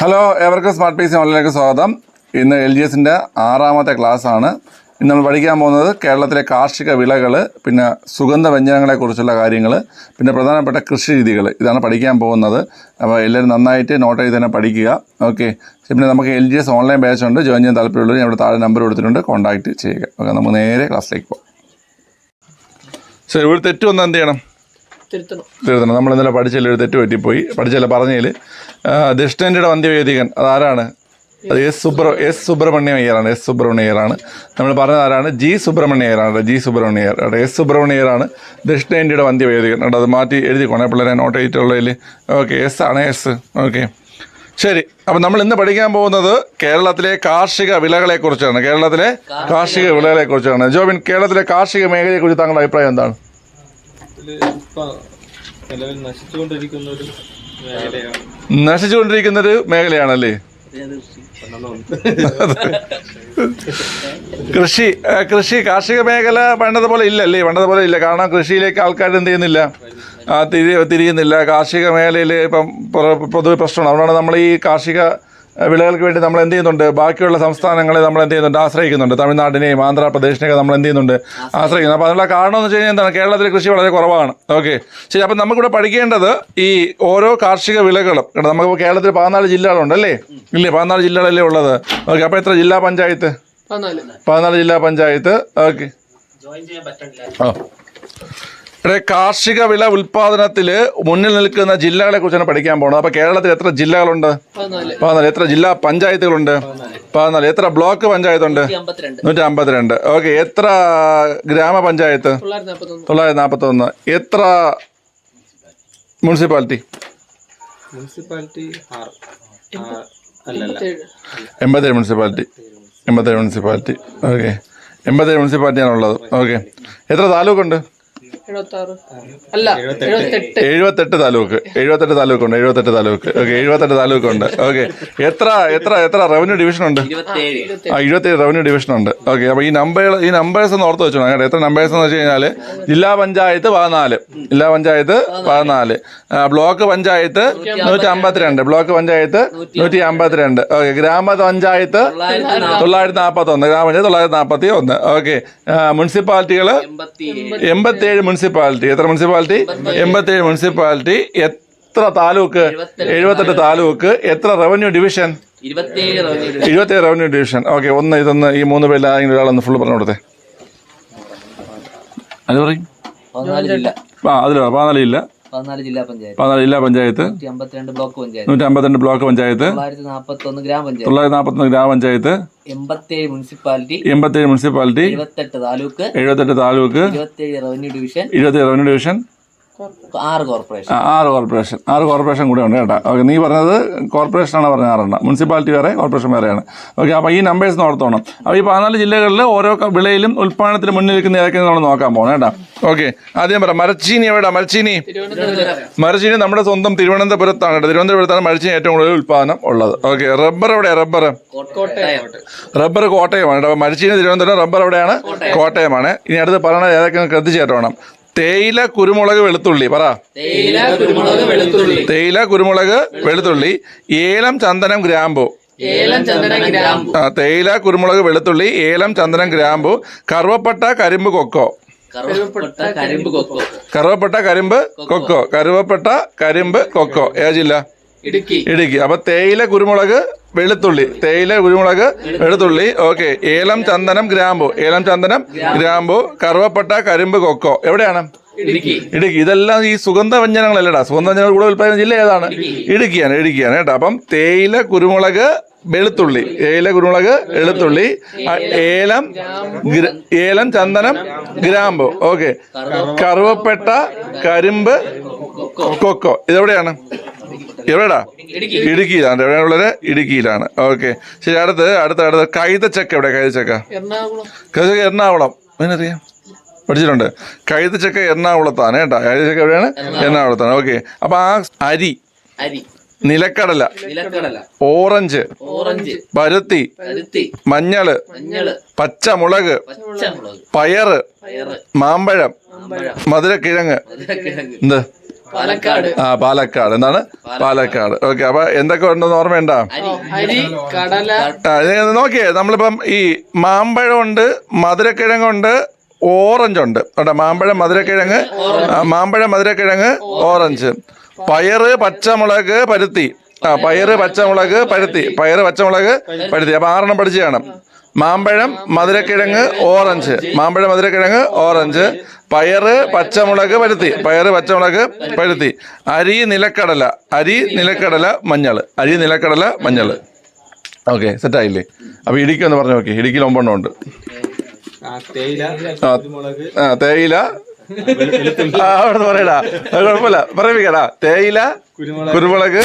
Hello എവർക്ക് smart piece ഓൺലൈനിലേക്ക് സ്വാഗതം. ഇന്ന് എൽ ജി എസിന്റെ ആറാമത്തെ ആണ്. ഇന്ന് നമ്മൾ പഠിക്കാൻ പോകുന്നത് കേരളത്തിലെ കാർഷിക വിളകൾ പിന്നെ സുഗന്ധ വ്യഞ്ജനങ്ങളെക്കുറിച്ചുള്ള കാര്യങ്ങൾ പിന്നെ പ്രധാനപ്പെട്ട കൃഷി രീതികൾ ഇതാണ് പഠിക്കാൻ പോകുന്നത്. അപ്പോൾ എല്ലാവരും നന്നായിട്ട് നോട്ട് ചെയ്ത് തന്നെ പഠിക്കുക. ഓക്കെ പിന്നെ നമുക്ക് L G S online batch ഉണ്ട്. ജോയിൻ ചെയ്യാൻ താല്പര്യമുള്ളവർ ഞാൻ ഇവിടെ താഴെ നമ്പർ കൊടുത്തിട്ടുണ്ട്. കോൺടാക്റ്റ് ചെയ്യുക. ഓക്കെ നമുക്ക് നേരെ ക്ലാസ്സിലേക്ക് പോകാം ശരി ഒരു തെറ്റ് വന്നാൽ എന്ത് ചെയ്യണം? തിരുത്തണം. നമ്മൾ ഇന്നലെ പഠിച്ചതിൽ ഒരു തെറ്റ് പറ്റിപ്പോയി. പഠിച്ചല്ല പറഞ്ഞതിൽ ദക്ഷിണേന്ത്യയുടെ വന്ധ്യവേദികൻ അതാരാണ്? അത് എസ് സുബ്ര എസ് സുബ്രഹ്മണ്യം അയ്യറാണ്. എസ് സുബ്രഹ്മണ്യ അയ്യറാണ്. നമ്മൾ പറഞ്ഞത് ആരാണ്? ജി സുബ്രഹ്മണ്യ അയ്യറാണ് ജി സുബ്രഹ്മണ്യ അയ്യർ. കേട്ടോ എസ് സുബ്രഹ്മണ്യ അയ്യറാണ് ദക്ഷിണേന്ത്യയുടെ വന്ധ്യവേദികൻ. കേട്ടോ അത് മാറ്റി എഴുതിക്കോണേ പിള്ളേരെ നോട്ട് ചെയ്തിട്ടുള്ളതിൽ ഓക്കെ എസ് ആണ് എസ് ഓക്കെ ശരി. അപ്പം നമ്മൾ ഇന്ന് പഠിക്കാൻ പോകുന്നത് കേരളത്തിലെ കാർഷിക വിളകളെക്കുറിച്ചാണ് കേരളത്തിലെ കാർഷിക വിളകളെക്കുറിച്ചാണ് ജോബിൻ കേരളത്തിലെ കാർഷിക മേഖലയെക്കുറിച്ച് താങ്കളുടെ അഭിപ്രായം എന്താണ്? ഇതിൽ ഇപ്പൊ നിലവിൽ നശിച്ചുകൊണ്ടിരിക്കുന്ന ഒരു മേഖലയാണ്. നശിച്ചുകൊണ്ടിരിക്കുന്ന ഒരു മേഖലയാണല്ലേ കൃഷി കൃഷി കാർഷിക മേഖല പണ്ടതുപോലെ ഇല്ലല്ലേ? പണ്ടതുപോലെ ഇല്ല. കാരണം കൃഷിയിലേക്ക് ആൾക്കാർ എന്ത് ചെയ്യുന്നില്ല? തിരി തിരിയുന്നില്ല. കാർഷിക മേഖലയിൽ ഇപ്പം പൊതുവെ പ്രശ്നമാണ്. അതുകൊണ്ടാണ് നമ്മൾ ഈ കാർഷിക വിളകൾക്ക് വേണ്ടി നമ്മൾ എന്ത് ചെയ്യുന്നുണ്ട്? ബാക്കിയുള്ള സംസ്ഥാനങ്ങളെ നമ്മൾ എന്ത് ചെയ്യുന്നുണ്ട്? ആശ്രയിക്കുന്നുണ്ട്. തമിഴ്നാടിനെയും ആന്ധ്രാപ്രദേശിനെയൊക്കെ നമ്മൾ എന്ത് ചെയ്യുന്നുണ്ട്? ആശ്രയിക്കുന്നു അപ്പോൾ അതിനുള്ള കാരണം എന്ന് വെച്ച് കഴിഞ്ഞാൽ എന്താണ്? കേരളത്തിലെ കൃഷി വളരെ കുറവാണ്. ഓക്കെ. ശരി അപ്പം നമുക്കിവിടെ പഠിക്കേണ്ടത് ഈ ഓരോ കാർഷിക വിളകളും. കേട്ടോ നമുക്ക് കേരളത്തിൽ പതിനാല് ജില്ലകളുണ്ട് അല്ലേ? ഇല്ലേ? പതിനാല് ജില്ലകളല്ലേ ഉള്ളത്? ഓക്കെ അപ്പോൾ എത്ര? ജില്ലാ പഞ്ചായത്ത്? പതിനാല്. ജില്ലാ പഞ്ചായത്ത്. ഓക്കെ. ഓ കാർഷിക വിള ഉൽപാദനത്തിൽ മുന്നിൽ നിൽക്കുന്ന ജില്ലകളെ കുറിച്ചാണ് പഠിക്കാൻ പോകുന്നത്. അപ്പോൾ കേരളത്തിൽ എത്ര ജില്ലകളുണ്ട്? പതിനാല്. എത്ര ജില്ലാ പഞ്ചായത്തുകളുണ്ട്? പതിനാല്. എത്ര ബ്ലോക്ക് പഞ്ചായത്തുണ്ട്? ഉണ്ട് നൂറ്റി അമ്പത്തിരണ്ട് ഓക്കെ എത്ര ഗ്രാമപഞ്ചായത്ത്? തൊള്ളായിരത്തി നാൽപ്പത്തൊന്ന് ഒന്ന് എത്ര മുനിസിപ്പാലിറ്റി? മുനിസിപ്പാലിറ്റി ആ, അല്ലല്ല. ഏഴ് എൺപത്തേഴ് മുനിസിപ്പാലിറ്റി. എൺപത്തേഴ് മുനിസിപ്പാലിറ്റി. ഓക്കെ. എൺപത്തേഴ് മുനിസിപ്പാലിറ്റിയാണുള്ളത്. ഓക്കെ. എത്ര താലൂക്കുണ്ട്? അല്ല എഴുപത്തെട്ട്. താലൂക്ക്. എഴുപത്തെട്ട് താലൂക്ക് ഉണ്ട് എഴുപത്തെട്ട് താലൂക്ക്. ഓക്കെ എഴുപത്തെട്ട് താലൂക്ക് ഉണ്ട് ഓക്കെ. എത്ര എത്ര എത്ര റവന്യൂ ഡിവിഷൻ ഉണ്ട്? ആ ഇരുപത്തേഴ് റവന്യൂ ഡിവിഷൻ ഉണ്ട്. ഓക്കെ അപ്പോൾ ഈ നമ്പർ ഈ നമ്പേഴ്സ് ഒന്ന് ഓർത്ത് വെച്ചോ എത്ര നമ്പേഴ്സ് എന്ന് വെച്ച് കഴിഞ്ഞാൽ ജില്ലാ പഞ്ചായത്ത് പതിനാല്. ജില്ലാ പഞ്ചായത്ത് പതിനാല്. ബ്ലോക്ക് പഞ്ചായത്ത് നൂറ്റി അമ്പത്തിരണ്ട് ബ്ലോക്ക് പഞ്ചായത്ത് നൂറ്റി അമ്പത്തിരണ്ട് ഓക്കെ ഗ്രാമപഞ്ചായത്ത് തൊള്ളായിരത്തി നാൽപ്പത്തി ഒന്ന് ഗ്രാമപഞ്ചായത്ത് തൊള്ളായിരത്തി നാൽപ്പത്തി ഒന്ന് ഓക്കെ മുനിസിപ്പാലിറ്റികൾ എൺപത്തേഴ് മുനിസിപ്പാലിറ്റി എത്ര മുനിസിപ്പാലിറ്റി? എൺപത്തേഴ് മുനിസിപ്പാലിറ്റി. എത്ര താലൂക്ക്? എഴുപത്തെട്ട് താലൂക്ക്. എത്ര റവന്യൂ ഡിവിഷൻ? ഇരുപത്തി ഏഴ് ഇരുപത്തേഴ് റവന്യൂ ഡിവിഷൻ. ഓക്കെ ഒന്ന് ഇതൊന്ന് ഈ മൂന്ന് പേരിൽ ആരെങ്കിലും ഒരാളൊന്ന് ഫുള്ള് പറഞ്ഞു കൊടുത്തേ. അത് പറയും? ആ അതിലോ? പതിനാല് ജില്ല പതിനാല് ജില്ലാ പഞ്ചായത്ത്. പതിനാല് ജില്ലാ പഞ്ചായത്ത്. നൂറ്റി അമ്പത്തിരണ്ട് ബ്ലോക്ക് പഞ്ചായത്ത്. നൂറ്റി അമ്പത്തിരണ്ട് ബ്ലോക്ക് പഞ്ചായത്ത്. തൊള്ളായിരത്തി നാൽപ്പത്തി ഒന്ന് ഗ്രാമപഞ്ചായത്ത് തൊള്ളായിരത്തി നാൽപ്പത്തൊന്ന് ഗ്രാമപഞ്ചായത്ത് എൺപത്തേഴ് മുനിസിപ്പാലിറ്റി. എൺപത്തേഴ് മുനിസിപ്പാലിറ്റി. എഴുപത്തെട്ട് താലൂക്ക്. എഴുപത്തെട്ട് താലൂക്ക്. ഇരുപത്തേഴ് റവന്യൂ ഡിവിഷൻ. ഇരുപത്തി റവന്യൂ ഡിവിഷൻ. ആറ് കോർപ്പറേഷൻ ആർ ആറ് കോർപ്പറേഷൻ ആറ് കോർപ്പറേഷൻ കൂടെ ഉണ്ട് കേട്ടോ. ഓക്കെ നീ പറഞ്ഞത് കോർപ്പറേഷനാണ് പറഞ്ഞ ആറെണ്ണം. മുനിസിപ്പാലിറ്റി വേറെ കോർപ്പറേഷൻ വേറെയാണ്. ഓക്കെ അപ്പോൾ ഈ നമ്പേഴ്സ് നോർത്തോണം അപ്പോൾ ഈ പതിനാല് ജില്ലകളിൽ ഓരോ വിളയിലും ഉൽപ്പാദനത്തിന് മുന്നിൽ നിൽക്കുന്ന ഏതൊക്കെ നമ്മൾ നോക്കാൻ പോകണം കേട്ടോ. ഓക്കെ ആദ്യം പറ മരച്ചീനി എവിടെ മരച്ചീനി? മരച്ചീനി നമ്മുടെ സ്വന്തം തിരുവനന്തപുരത്താണ് കേട്ടോ. തിരുവനന്തപുരത്താണ് മരച്ചീനി ഏറ്റവും കൂടുതൽ ഉൽപ്പാദനം ഉള്ളത്. ഓക്കെ റബ്ബർ എവിടെയാണ് റബ്ബർ റബ്ബർ കോട്ടയമാണ് കേട്ടോ. മരച്ചീനി തിരുവനന്തപുരം റബ്ബർ എവിടെയാണ്? കോട്ടയമാണ്. ഇനി അടുത്ത് പറയണത് ഏതൊക്കെ ശ്രദ്ധിച്ചേറ്റോണം തേയില കുരുമുളക് വെളുത്തുള്ളി പറ. തേയില കുരുമുളക് വെളുത്തുള്ളി. തേയില കുരുമുളക് വെളുത്തുള്ളി. ഏലം ചന്ദനം ഗ്രാമ്പു. ഏലം ചന്ദനം ഗ്രാമ്പു. തേയില കുരുമുളക് വെളുത്തുള്ളി ഏലം ചന്ദനം ഗ്രാമ്പു. കറുവപ്പട്ട കരിമ്പ് കൊക്കോ. കറുവപ്പെട്ട കരിമ്പ് കൊക്കോ. കറുവപ്പട്ട കരിമ്പ് കൊക്കോ. കറുവപ്പട്ട കരിമ്പ് കൊക്കോ. ഏത് ജില്ല ഇടുക്കി. അപ്പൊ തേയില കുരുമുളക് വെളുത്തുള്ളി. തേയില കുരുമുളക് വെളുത്തുള്ളി. ഓക്കെ. ഏലം ചന്ദനം ഗ്രാമ്പു. ഏലം ചന്ദനം ഗ്രാമ്പു കറുവപ്പട്ട കരിമ്പ് കൊക്കോ. എവിടെയാണ്? ഇടുക്കി. ഇടുക്കി. ഇതെല്ലാം ഈ സുഗന്ധ വ്യഞ്ജനങ്ങളല്ലടാ സുഗന്ധ വ്യഞ്ജനങ്ങൾ കൂടുതൽ ഉൽപ്പാദന ജില്ല ഏതാണ്? ഇടുക്കിയാണ്. ഇടുക്കിയാണ് കേട്ടോ. അപ്പം തേയില കുരുമുളക് വെളുത്തുള്ളി. ഏല കുരുമുളക് വെളുത്തുള്ളി ഏലം ഏലം ചന്ദനം ഗ്രാമ്പു. ഓക്കെ. കറുവപ്പെട്ട കരിമ്പ് കൊക്കോ. ഇതെവിടെയാണ്? എവിടെടാ? ഇടുക്കിയിലാണ്. എവിടെയുള്ളത് ഇടുക്കിയിലാണ്. ഓക്കെ. ശരി അടുത്ത് അടുത്ത അടുത്ത. കൈതച്ചക്ക എവിടെ കൈതച്ചക്ക? കൈതച്ചക്ക എറണാകുളം. അതിനറിയാം പഠിച്ചിട്ടുണ്ട്. കൈതച്ചക്ക എറണാകുളത്താണ് കേട്ടോ. കൈതച്ചക്ക എവിടെയാണ്? എറണാകുളത്താണ്. ഓക്കെ. അപ്പൊ ആ അരി അരി. നിലക്കടല. നിലക്കടല. ഓറഞ്ച്. ഓറഞ്ച്. പരുത്തി. പരുത്തി. മഞ്ഞൾ. മഞ്ഞൾ. പച്ചമുളക്. പച്ചമുളക്. പയറ്. പയറ്. മാമ്പഴം. മാമ്പഴം. മധുരക്കിഴങ്ങ്. മധുരക്കിഴങ്ങ്. എന്ത്? പാലക്കാട്. ആ പാലക്കാട്. എന്താണ്? പാലക്കാട്. ഓക്കെ അപ്പൊ എന്തൊക്കെ ഉണ്ടെന്ന് ഓർമ്മയുണ്ടോ? നോക്കിയേ. നമ്മളിപ്പം ഈ മാമ്പഴം മാമ്പഴമുണ്ട് മധുരക്കിഴങ്ങുണ്ട് ഓറഞ്ച് ഉണ്ട് കേട്ടോ മാമ്പഴം മധുരക്കിഴങ്ങ് മാമ്പഴം മധുരക്കിഴങ്ങ് ഓറഞ്ച്. പയറ് പച്ചമുളക് പരുത്തി. ആ പയറ് പച്ചമുളക് പരുത്തി. പയറ് പച്ചമുളക് പരുത്തി. അപ്പൊ ആറെണ്ണം പഠിച്ച് കാണും മാമ്പഴം മധുരക്കിഴങ്ങ് ഓറഞ്ച്. മാമ്പഴം മധുരക്കിഴങ്ങ് ഓറഞ്ച്. പയറ് പച്ചമുളക് പരുത്തി. പയറ് പച്ചമുളക് പരുത്തി. അരി നിലക്കടല. അരി നിലക്കടല മഞ്ഞൾ അരി നിലക്കടല മഞ്ഞൾ ഓക്കെ സെറ്റായില്ലേ? അപ്പൊ ഇടുക്കി ഒന്ന് പറഞ്ഞു നോക്കി. ഇടുക്കിയിൽ ഒമ്പെണ്ണം ഉണ്ട്. ആ തേയില അവിടെ പറയടാ. അത് കുഴപ്പമില്ല. പറയിപ്പിക്കടാ തേയില കുരുമുളക് കുരുമുളക്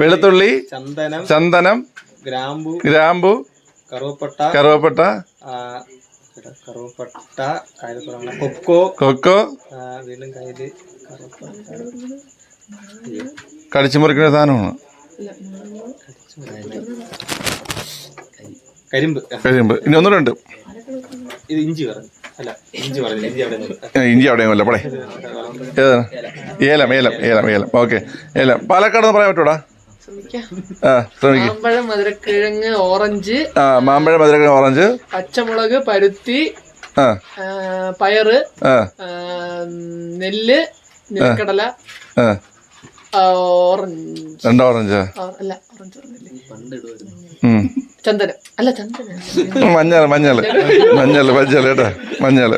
വെളുത്തുള്ളി ചന്ദനം ചന്ദനം ഗ്രാമ്പു ഗ്രാമ്പു കറുവപ്പട്ട കറുവപ്പട്ട കറുവപ്പട്ട കൊക്കോ കൊക്കോ ആ, വീണ്ടും കയ്യിൽ കടിച്ചു മുറിക്കുന്ന സാധനമാണ്. കരിമ്പ് കരിമ്പ്. ഇനി ഒന്നുകൂടെ ഉണ്ട്. ഇത് ഇഞ്ചി പറഞ്ഞു ഇഞ്ചി അവിടെയും കൊല്ല പടേ ഏതാണ്? ഏലം ഏലം ഏലം ഏലം. ഓക്കെ. ഏലം. പാലക്കാട് പറയാൻ പറ്റൂടാ? ശ്രമിക്കാം. ആ ശ്രമിക്കും. മാമ്പഴം മധുരക്കിഴങ്ങ് ഓറഞ്ച് ആ മാമ്പഴം മധുരക്കിഴങ്ങ് ഓറഞ്ച്. പച്ചമുളക് പരുത്തി പയറ് നെല്ല് നിലക്കടല ഓറഞ്ച്. രണ്ട് ഓറഞ്ച്? അല്ല ഓറഞ്ച്. ചന്ദനം. അല്ല ചന്ദനം. മഞ്ഞൾ മഞ്ഞൾ. മഞ്ഞൾ മഞ്ഞൾ കേട്ടോ. മഞ്ഞൾ.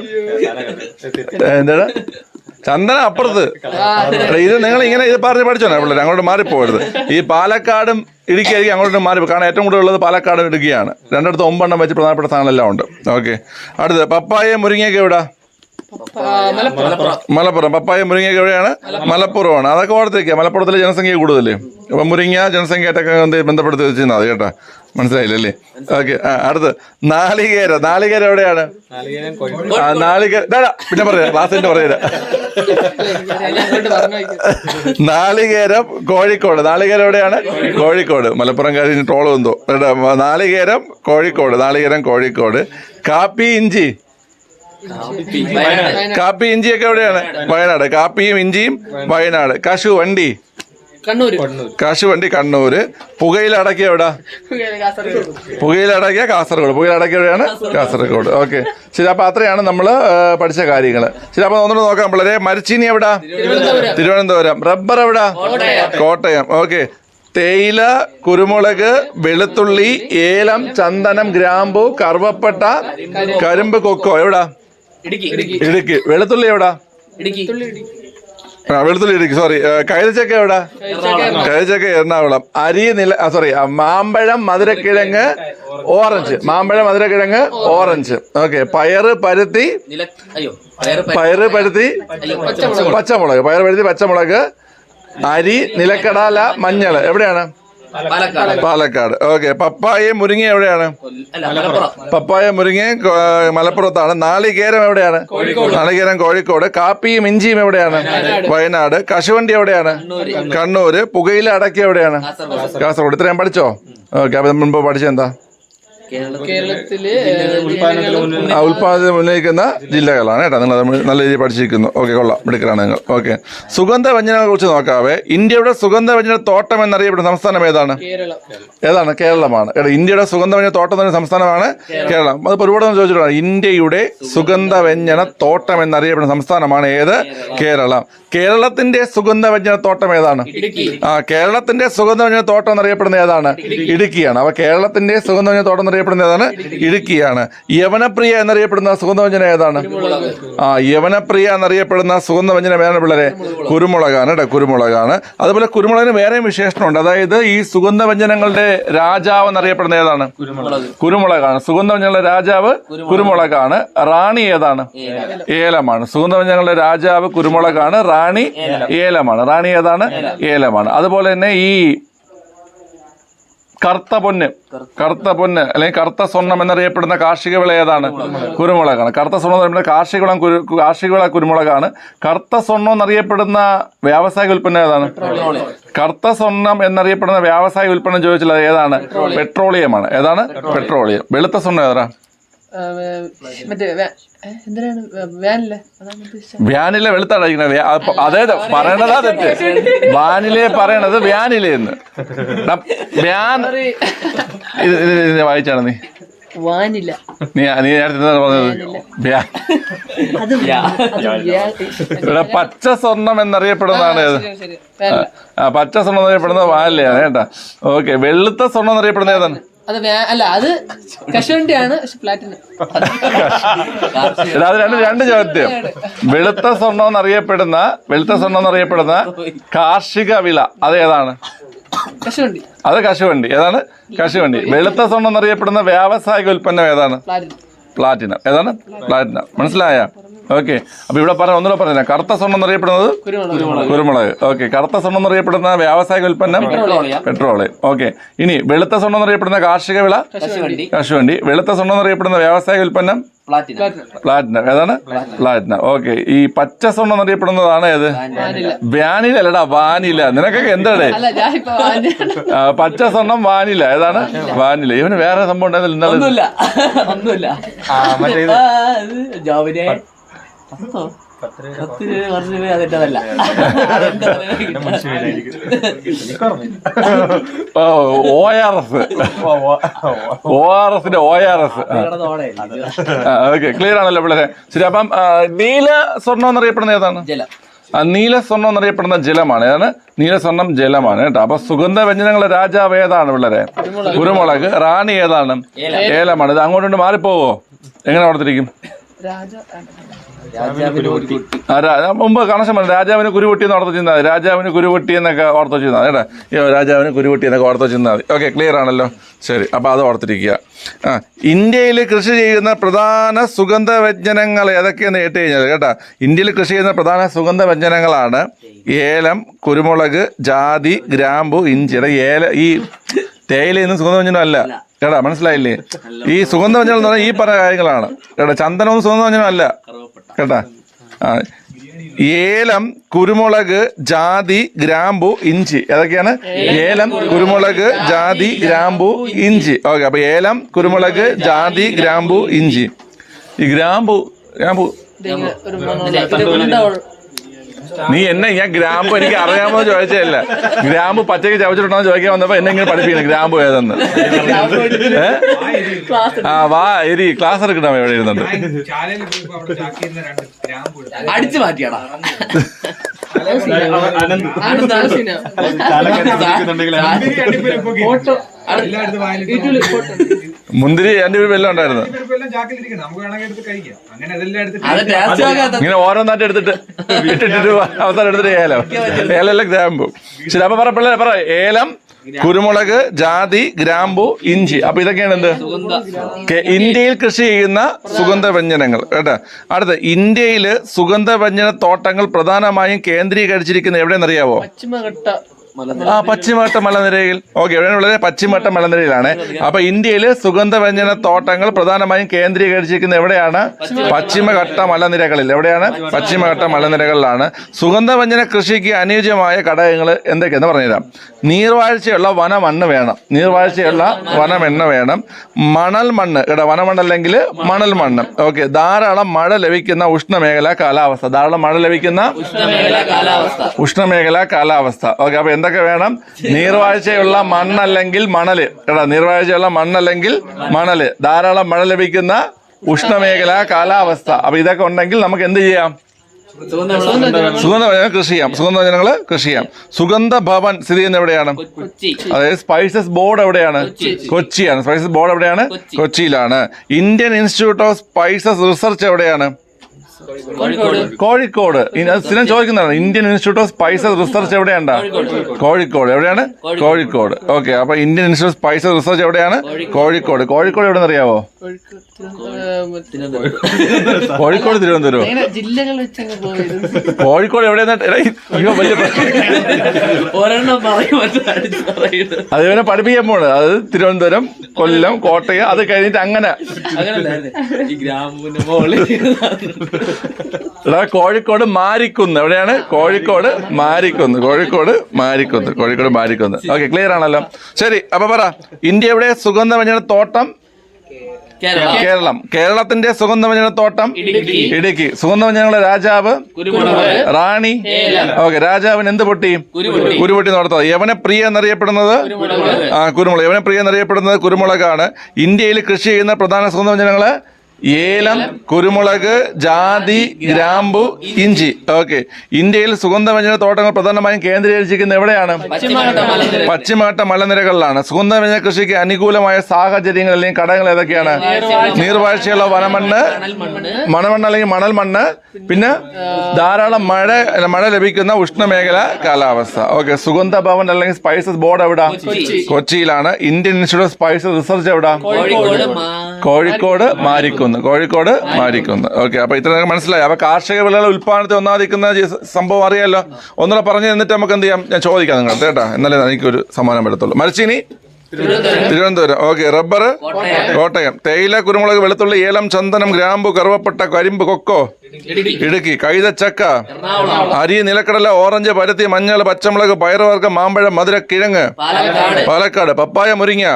എന്താടാ ചന്ദന അപ്പുറത്ത്. ഇത് നിങ്ങൾ ഇങ്ങനെ ഇത് പറഞ്ഞ് പഠിച്ചോ പിള്ളേർ അങ്ങോട്ട് മാറിപ്പോകരുത് ഈ പാലക്കാടും ഇടുക്കിയായിരിക്കും അങ്ങോട്ട് മാറി കാരണം ഏറ്റവും കൂടുതൽ ഉള്ളത് പാലക്കാടും ഇടുക്കിയാണ്. രണ്ടിടത്ത് ഒമ്പെണ്ണം വെച്ച് പ്രധാനപ്പെട്ട സ്ഥാനങ്ങളെല്ലാം ഉണ്ട്. ഓക്കെ. അടുത്ത് പപ്പായ മുരിങ്ങയൊക്കെ എവിടാ? മലപ്പുറം. മലപ്പുറം. പപ്പായ മുരിങ്ങ എവിടെയാണ്? മലപ്പുറമാണ്. അതൊക്കെ ഓർത്തിരിക്കുക മലപ്പുറത്തിലെ ജനസംഖ്യ കൂടുതലേ അപ്പം മുരിങ്ങ ജനസംഖ്യയായിട്ടൊക്കെ എന്ത് ബന്ധപ്പെടുത്തി വെച്ചിരുന്നത്. അത് കേട്ടാ. മനസ്സിലായില്ലല്ലേ ഓക്കെ അടുത്ത്. നാളികേര. നാളികേര എവിടെയാണ്? നാളികേരം പിന്നെ പറയാം. ക്ലാസ്സിന്റെ പറയാ നാളികേരം കോഴിക്കോട്. നാളികേരം എവിടെയാണ്? കോഴിക്കോട്. മലപ്പുറം കഴിഞ്ഞ് ട്രോൾ എന്തോ കേട്ടോ. നാളികേരം കോഴിക്കോട്. നാളികേരം കോഴിക്കോട്. കാപ്പി ഇഞ്ചി. കാപ്പി ഇഞ്ചിയൊക്കെ എവിടെയാണ്? വയനാട്. കാപ്പിയും ഇഞ്ചിയും വയനാട്. കശു വണ്ടി? കണ്ണൂർ കശു വണ്ടി കണ്ണൂര്. പുകയില അടക്കിയ എവിടാ? പുകയിൽ പുകയില അടക്കിയ കാസർഗോഡ്. പുകയില അടക്കിയ എവിടെയാണ്? കാസർഗോഡ്. ഓക്കെ. ശരി അപ്പൊ അത്രയാണ് നമ്മൾ പഠിച്ച കാര്യങ്ങൾ ശരി അപ്പൊ ഒന്നുകൂടെ നോക്കാം പിള്ളേരെ. മരിച്ചീനി എവിടാ? തിരുവനന്തപുരം. തിരുവനന്തപുരം. റബ്ബർ എവിടാ? കോട്ടയം. ഓക്കെ. തേയില കുരുമുളക് വെളുത്തുള്ളി ഏലം ചന്ദനം ഗ്രാമ്പു കറുവപ്പട്ട കരിമ്പ് കൊക്കോ. എവിടാ? ഇടുക്കി. വെളുത്തുള്ളി എവിടാ? വെളുത്തുള്ളി ഇടുക്കി. സോറി കൈതച്ചക്ക എവിടാ? കൈതച്ചക്ക എറണാകുളം. അരി നില സോറി മാമ്പഴം മധുരക്കിഴങ്ങ് ഓറഞ്ച്. മാമ്പഴം മധുരക്കിഴങ്ങ് ഓറഞ്ച്. ഓക്കെ പയറ് പരുത്തി നില അയ്യോ പയറ് പ- പയറ് പരുത്തി പച്ചമുളക്. പയറ് പരുത്തി പച്ചമുളക് അരി നിലക്കടല മഞ്ഞൾ. എവിടെയാണ്? പാലക്കാട്. പാലക്കാട്. ഓക്കെ പപ്പായ മുരിങ്ങ എവിടെയാണ്? അല്ല മലപ്പുറം. പപ്പായ മുരിങ്ങ മലപ്പുറത്താണ്. നാളികേരം എവിടെയാണ്? നാളികേരം കോഴിക്കോട്. കാപ്പിയും ഇഞ്ചിയും എവിടെയാണ്? വയനാട്. കശുവണ്ടി എവിടെയാണ്? കണ്ണൂര്. പുകയില അടക്കി എവിടെയാണ്? കാസർഗോഡ്. ഇത്രയും പഠിച്ചോ? ഓക്കെ അപ്പൊ മുൻപ് പഠിച്ചെന്താ കേരളത്തിൽ മുന്നിൽ ഉന്നയിക്കുന്ന ജില്ലകളാണ് കേട്ടോ. നിങ്ങൾ നല്ല രീതിയിൽ പഠിച്ചിരിക്കുന്നു. ഓക്കെ കൊള്ളാം. മിടുക്കലാണ് നിങ്ങൾ. ഓക്കെ. സുഗന്ധ വ്യഞ്ജനങ്ങളെ കുറിച്ച് നോക്കാവേ ഇന്ത്യയുടെ സുഗന്ധ വ്യഞ്ജന തോട്ടം എന്നറിയപ്പെടുന്ന സംസ്ഥാനം ഏതാണ്? കേരളം. ഏതാണ്? കേരളമാണ്. കേട്ടോ ഇന്ത്യയുടെ സുഗന്ധവ്യഞ്ജന തോട്ടം എന്ന പറയുന്ന സംസ്ഥാനമാണ് കേരളം. അത് ഒരുപാട് ചോദിച്ചിട്ടുണ്ട്? ഇന്ത്യയുടെ സുഗന്ധവ്യഞ്ജന തോട്ടം എന്നറിയപ്പെടുന്ന സംസ്ഥാനമാണ് ഏത്? കേരളം. കേരളത്തിന്റെ സുഗന്ധവ്യഞ്ജന തോട്ടം ഏതാണ്? ആ കേരളത്തിന്റെ സുഗന്ധവ്യഞ്ജന തോട്ടം എന്നറിയപ്പെടുന്ന ഏതാണ്? ഇടുക്കിയാണ്. അപ്പൊ കേരളത്തിന്റെ സുഗന്ധവ്യഞ്ജന തോട്ടം എന്നറിയപ്പെടുന്ന ഏതാണ്? ഇടുക്കിയാണ്. യവനപ്രിയ എന്നറിയപ്പെടുന്ന സുഗന്ധവ്യഞ്ജന ഏതാണ്? ആ യവനപ്രിയ എന്നറിയപ്പെടുന്ന സുഗന്ധവ്യഞ്ജനം ഏതാണ് പിള്ളേരെ? കുരുമുളകാണ് കേട്ടോ കുരുമുളകാണ്. അതുപോലെ കുരുമുളകിന് വേറെയും വിശേഷണമുണ്ട്. അതായത് ഈ സുഗന്ധവ്യഞ്ജനങ്ങളുടെ രാജാവ് എന്നറിയപ്പെടുന്ന ഏതാണ്? കുരുമുളകാണ്. സുഗന്ധവ്യഞ്ജനങ്ങളുടെ രാജാവ് കുരുമുളകാണ്. റാണി ഏതാണ്? ഏലമാണ്. സുഗന്ധവ്യഞ്ജനങ്ങളുടെ രാജാവ് കുരുമുളകാണ്. റാണി ഏലമാണ്. റാണി ഏതാണ്? ഏലമാണ്. അതുപോലെ തന്നെ ഈ കറുത്ത പൊന്ന്. കറുത്ത പൊന്ന് അല്ലെങ്കിൽ കറുത്ത സ്വർണം എന്നറിയപ്പെടുന്ന കാർഷിക വിള ഏതാണ്? കുരുമുളകാണ്. കറുത്ത സ്വർണം എന്നറിയപ്പെടുന്ന കാർഷിക വിള കുരു കാർഷിക വിള കുരുമുളകാണ്. കറുത്ത സ്വർണം എന്നറിയപ്പെടുന്ന വ്യാവസായിക ഉൽപ്പന്നം ഏതാണ്? കറുത്ത സ്വർണം എന്നറിയപ്പെടുന്ന വ്യാവസായിക ഉൽപ്പന്നം ചോദിച്ചാൽ ഏതാണ്? പെട്രോളിയമാണ്. ഏതാണ്? പെട്രോളിയം. വെളുത്ത സ്വർണം ഏതാ? ആ, വേ- മറ്റേ വെളുത്താണ് അതായത് എന്തിനാണ് വാനില അതാണ് ഉദ്ദേശിച്ചത് വ്യാനില അതേ പറയണതാ തെറ്റ്. വാനിലെ പറയണത് വ്യാനിലെ എന്ന്. ഇത് ഇത് വായിച്ചാണ് നീ? വാനില നീ നീ നേരത്തെ പറഞ്ഞത്? ഇവിടെ പച്ച സ്വർണം എന്നറിയപ്പെടുന്നതാണ് പച്ച സ്വർണം എന്നറിയപ്പെടുന്നത് വാനിലയാണ് കേട്ടാ. ഓക്കെ വെളുത്ത സ്വർണം എന്നറിയപ്പെടുന്നത് ഏതാണ്? അത് അല്ല അത് കശുവണ്ടിയാണ് പക്ഷെ പ്ലാറ്റിനം എടാ, അത് രണ്ട് രണ്ട് ചോദ്യം. വെളുത്ത സ്വർണം എന്നറിയപ്പെടുന്ന വെളുത്ത സ്വർണം എന്നറിയപ്പെടുന്ന കാർഷിക വില അത് ഏതാണ് കശുവണ്ടി. അത് കശുവണ്ടി. ഏതാണ്? കശുവണ്ടി. വെളുത്ത സ്വർണം എന്നറിയപ്പെടുന്ന വ്യാവസായിക ഉൽപ്പന്നം ഏതാണ്? Platinum platinum. ഏതാണ്? പ്ലാറ്റിനം. മനസ്സിലായ? ഓക്കെ. അപ്പൊ ഇവിടെ പറഞ്ഞ ഒന്നുകൂടെ പറഞ്ഞില്ല കറുത്ത സ്വർണം എന്നറിയപ്പെടുന്നത്? കുരുമുളക്. കുരുമുളക്. ഓക്കെ. കറുത്ത സ്വർണം എന്നറിയപ്പെടുന്ന വ്യാവസായിക ഉൽപ്പന്നം? പെട്രോളിയം. Petroleum okay. ഇനി വെളുത്ത സ്വർണം എന്നറിയപ്പെടുന്ന കാർഷിക വിള? കശുവണ്ടി. വെളുത്ത സ്വർണം എന്നറിയപ്പെടുന്ന വ്യാവസായിക ഉൽപ്പന്നം? പ്ലാറ്റിനം. ഏതാണ്? പ്ലാറ്റിനം. ഓക്കെ. ഈ പച്ച സ്വർണം എന്നറിയപ്പെടുന്നതാണ് ഏത്? വാനില. അല്ലടാ വാനില. നിനക്കൊക്കെ എന്താടേ? അല്ല ഞാൻ ഇപ്പൊ വാനില പച്ച സ്വർണം വാനില. ഏതാണ്? വാനില. ഇവന് വേറെ സംഭവം ഉണ്ടായിരുന്നില്ല പത്തോ? രൂപ. കുറച്ച് രൂപ. O R S. O R എസിന്റെ O R S okay clear ആണല്ലോ പിള്ളേരെ. ശരി അപ്പം നീല സ്വർണം എന്നറിയപ്പെടുന്ന ഏതാണ്? നീല സ്വർണം എന്നറിയപ്പെടുന്ന ജലമാണ്. ഏതാണ്? നീല സ്വർണം ജലമാണ് കേട്ടോ. അപ്പൊ സുഗന്ധ വ്യഞ്ജനങ്ങളുടെ രാജാവ് ഏതാണ് പിള്ളേരെ? കുരുമുളക്. റാണി ഏതാണ്? ഏലമാണ്. ഇത് അങ്ങോട്ട് മാറിപ്പോവോ? എങ്ങനെ ഓർത്തിരിക്കും? രാജാവിന് മുമ്പ് കണക്ഷൻ പറഞ്ഞു രാജാവിന് കുരുപൊട്ടി എന്ന് ഓർത്ത് ചെയ്യുന്നത് രാജാവിന് കുരുപൊട്ടി എന്നൊക്കെ ഓർത്ത് ചെയ്യുന്നത് കേട്ടോ? അയ്യോ രാജാവിന് കുരുപൊട്ടി എന്നൊക്കെ ഓർത്ത് ചെയ്യുന്നത് മതി. ഓക്കെ ക്ലിയർ ആണല്ലോ. ശരി അപ്പോൾ അത് ഓർത്തിരിക്കുക. ആ ഇന്ത്യയിൽ കൃഷി ചെയ്യുന്ന പ്രധാന സുഗന്ധ വ്യഞ്ജനങ്ങൾ ഏതൊക്കെയെന്ന് കേട്ട് കഴിഞ്ഞാൽ കേട്ടോ? ഇന്ത്യയിൽ കൃഷി ചെയ്യുന്ന പ്രധാന സുഗന്ധ വ്യഞ്ജനങ്ങളാണ് ഏലം കുരുമുളക് ജാതി ഗ്രാമ്പു ഇഞ്ചി. ഏല ഈ തേയില ഇന്ന് സുഗന്ധവ്യഞ്ജനം അല്ല. കേട്ടാ മനസ്സിലായില്ലേ? ഈ സുഗന്ധവ്യഞ്ജനം എന്ന് പറഞ്ഞാൽ ഈ പറഞ്ഞ കാര്യങ്ങളാണ്. കേട്ടാ ചന്ദനവും സുഗന്ധവ്യഞ്ജനം അല്ല. കേട്ടാ. ആ ഏലം കുരുമുളക് ജാതി ഗ്രാമ്പു ഇഞ്ചി. ഏതൊക്കെയാണ്? ഏലം കുരുമുളക് ജാതി ഗ്രാമ്പു ഇഞ്ചി. ഓക്കെ അപ്പൊ ഏലം കുരുമുളക് ജാതി ഗ്രാമ്പു ഇഞ്ചി. ഈ ഗ്രാമ്പു ഗ്രാമ്പു. നീ എന്നെ ഞാൻ ഗ്രാമ്പു എനിക്ക് അറിയാമോ ചോദിച്ചതല്ല. ഗ്രാമ്പു പച്ചക്ക് ചവച്ചിട്ടുണ്ടോ ചോദിക്കാൻ വന്നപ്പോ എന്നെ ഇങ്ങനെ പഠിപ്പിക്കുന്നു ഗ്രാമ്പു ഏതെന്ന്. ആ വാ എരി ക്ലാസ് എടുക്കണം എവിടെ ഇരുന്നുണ്ട്. അടിച്ചു മാറ്റിയാടാ. ഫോട്ടോ. മുന്തിരി എന്റെ ഒരു വെല്ലം ഉണ്ടായിരുന്നു. ഇങ്ങനെ ഓരോന്നായിട്ട് എടുത്തിട്ട് ഇട്ടിട്ട് അവസാനം എടുത്തിട്ട് ഏലം. ഏലല്ല ഗ്രാമ്പു. ശരി അപ്പൊ പറ പിള്ളേരെ പറ. ഏലം കുരുമുളക് ജാതി ഗ്രാമ്പു ഇഞ്ചി. അപ്പൊ ഇതൊക്കെയാണ് എന്ത്? ഇന്ത്യയിൽ കൃഷി ചെയ്യുന്ന സുഗന്ധ വ്യഞ്ജനങ്ങൾ. കേട്ടോ? അടുത്ത ഇന്ത്യയിൽ സുഗന്ധ വ്യഞ്ജന തോട്ടങ്ങൾ പ്രധാനമായും കേന്ദ്രീകരിച്ചിരിക്കുന്നത് എവിടെയെന്നറിയാവോ പശ്ചിമഘട്ട ആ പശ്ചിമഘട്ട മലനിരയിൽ. ഓക്കെ എവിടെയാണ് വളരെ പശ്ചിമഘട്ട മലനിരയിലാണ്. അപ്പൊ ഇന്ത്യയിൽ സുഗന്ധ വ്യഞ്ജന തോട്ടങ്ങൾ പ്രധാനമായും കേന്ദ്രീകരിച്ചിരിക്കുന്നത് എവിടെയാണ്? പശ്ചിമഘട്ട മലനിരകളിൽ. എവിടെയാണ്? പശ്ചിമഘട്ട മലനിരകളിലാണ്. സുഗന്ധ വ്യഞ്ജന കൃഷിക്ക് അനുയോജ്യമായ ഘടകങ്ങൾ എന്തൊക്കെയെന്ന് പറഞ്ഞുതരാം. നീർവാഴ്ചയുള്ള വനമണ്ണ് വേണം. നീർവാഴ്ചയുള്ള വനമെണ്ണ വേണം. മണൽ മണ്ണ്. കേട്ടോ വനമണ്ണല്ലെങ്കിൽ മണൽ മണ്ണ്. ഓക്കെ ധാരാളം മഴ ലഭിക്കുന്ന ഉഷ്ണമേഖലാ കാലാവസ്ഥ. ധാരാളം മഴ ലഭിക്കുന്ന ഉഷ്ണമേഖല കാലാവസ്ഥ. ഓക്കെ അപ്പൊ എന്തൊക്കെ വേണം? നീർവാഴ്ചയുള്ള മണ്ണല്ലെങ്കിൽ മണൽ. കേട്ടോ നീർവാഴ്ചയുള്ള മണ്ണല്ലെങ്കിൽ മണൽ. ധാരാളം മഴ ലഭിക്കുന്ന ഉഷ്ണമേഖല കാലാവസ്ഥ. അപ്പൊ ഇതൊക്കെ ഉണ്ടെങ്കിൽ നമുക്ക് എന്ത് ചെയ്യാം? സുഗന്ധവ്യഞ്ജനങ്ങൾ കൃഷി ചെയ്യാം. സുഗന്ധവ്യഞ്ജനങ്ങൾ കൃഷി ചെയ്യാം. സുഗന്ധ ഭവൻ സ്ഥിതി ചെയ്യുന്ന എവിടെയാണ്? അതായത് സ്പൈസസ് ബോർഡ് എവിടെയാണ്? കൊച്ചിയാണ്. സ്പൈസസ് ബോർഡ് എവിടെയാണ്? കൊച്ചിയിലാണ്. Indian Institute of Spices Research എവിടെയാണ്? കോഴിക്കോട്. സ്ഥിരം ചോദിക്കുന്നതാണ്. Indian Institute of Spices Research എവിടെയാണ്? കോഴിക്കോട്. എവിടെയാണ്? കോഴിക്കോട്. ഓക്കെ അപ്പൊ Indian Institute of Spices Research എവിടെയാണ്? കോഴിക്കോട്. കോഴിക്കോട്. എവിടെ അറിയാവോ കോഴിക്കോട്. തിരുവനന്തപുരം. കോഴിക്കോട് എവിടെയാണ് അത് ഇവനെ പഠിപ്പിക്കാൻ പോണ്. അത് തിരുവനന്തപുരം കൊല്ലം കോട്ടയം അത് കഴിഞ്ഞിട്ട് അങ്ങനെ. എടാ കോഴിക്കോട് മാരിക്കുന്ന്. എവിടെയാണ്? കോഴിക്കോട് മാരിക്കുന്ന്. കോഴിക്കോട് മാരിക്കുന്ന്. കോഴിക്കോട് മാരിക്കുന്ന്. ഓക്കെ ക്ലിയർ ആണല്ലോ. ശരി അപ്പൊ പറ ഇന്ത്യ എവിടെ? സുഗന്ധ വ്യഞ്ജന തോട്ടം? കേരള. കേരളം. കേരളത്തിന്റെ സുഗന്ധവ്യഞ്ജനത്തോട്ടം ഇടുക്കി. ഇടുക്കി. സുഗന്ധവ്യഞ്ജനങ്ങളുടെ രാജാവ്? കുരുമുളക്. റാണി? ഓക്കെ രാജാവിന് എന്ത് പൊട്ടി? കുരുപൊട്ടി. നടത്തുന്നത് നടത്തുക യവന പ്രിയ എന്നറിയപ്പെടുന്നത്? ആ കുരുമുളക്. യവന പ്രിയ എന്നറിയപ്പെടുന്നത് കുരുമുളകാണ്. ഇന്ത്യയിൽ കൃഷി ചെയ്യുന്ന പ്രധാന സുഗന്ധവ്യഞ്ജനങ്ങൾ? ഏലം കുരുമുളക് ജാതി ഗ്രാമ്പു ഇഞ്ചി. ഓക്കെ. ഇന്ത്യയിൽ സുഗന്ധവ്യഞ്ജന തോട്ടങ്ങൾ പ്രധാനമായും കേന്ദ്രീകരിച്ചിരിക്കുന്നത് എവിടെയാണ്? പശ്ചിമഘട്ട മലനിര പശ്ചിമഘട്ട മലനിരകളിലാണ്. സുഗന്ധവ്യഞ്ജന കൃഷിക്ക് അനുകൂലമായ സാഹചര്യങ്ങൾ അല്ലെങ്കിൽ ഘടകങ്ങൾ ഏതൊക്കെയാണ്? നീർവാഴ്ചയുള്ള വനമണ്ണ് മണ്ണ് മണമണ്ണ് അല്ലെങ്കിൽ മണൽ മണ്ണ് പിന്നെ ധാരാളം മഴ മഴ ലഭിക്കുന്ന ഉഷ്ണമേഖല കാലാവസ്ഥ. ഓക്കെ. സുഗന്ധ ഭവൻ അല്ലെങ്കിൽ സ്പൈസസ് ബോർഡ് എവിടെ? കൊച്ചിയിലാണ്. Indian Institute of Spices Research എവിടെ? കോഴിക്കോട് മാരിക്കുന്നു. മാരിക്കുന്ന് കോഴിക്കോട് മാരിക്കുന്ന് ഓക്കെ അപ്പൊ ഇത്ര മനസ്സിലായി. അപ്പൊ കാർഷിക വിളകളുടെ ഉൽപ്പാദനത്തെ ഒന്നാതിരിക്കുന്ന സംഭവം അറിയാലോ? ഒന്നുകൂടെ പറഞ്ഞു തന്നിട്ട് നമുക്ക് എന്ത് ചെയ്യാം? ഞാൻ ചോദിക്കാം നിങ്ങൾ കേട്ടാ എന്നാലേ എനിക്കൊരു സമ്മാനം എടുത്തുള്ളൂ മരച്ചീനി? തിരുവനന്തപുരം. Okay rubber Kottayam. തേയില കുരുമുളക് വെളുത്തുള്ളി ഏലം ചന്ദനം ഗ്രാമ്പു കറുവപ്പട്ട കരിമ്പ് കൊക്കോ ഇടുക്കി. കൈതച്ചക്ക അരി നിലക്കടല ഓറഞ്ച് പരുത്തി മഞ്ഞൾ പച്ചമുളക് പയറുവർഗം മാമ്പഴം മധുര കിഴങ്ങ്. പാലക്കാട്. പപ്പായ മുരിങ്ങ.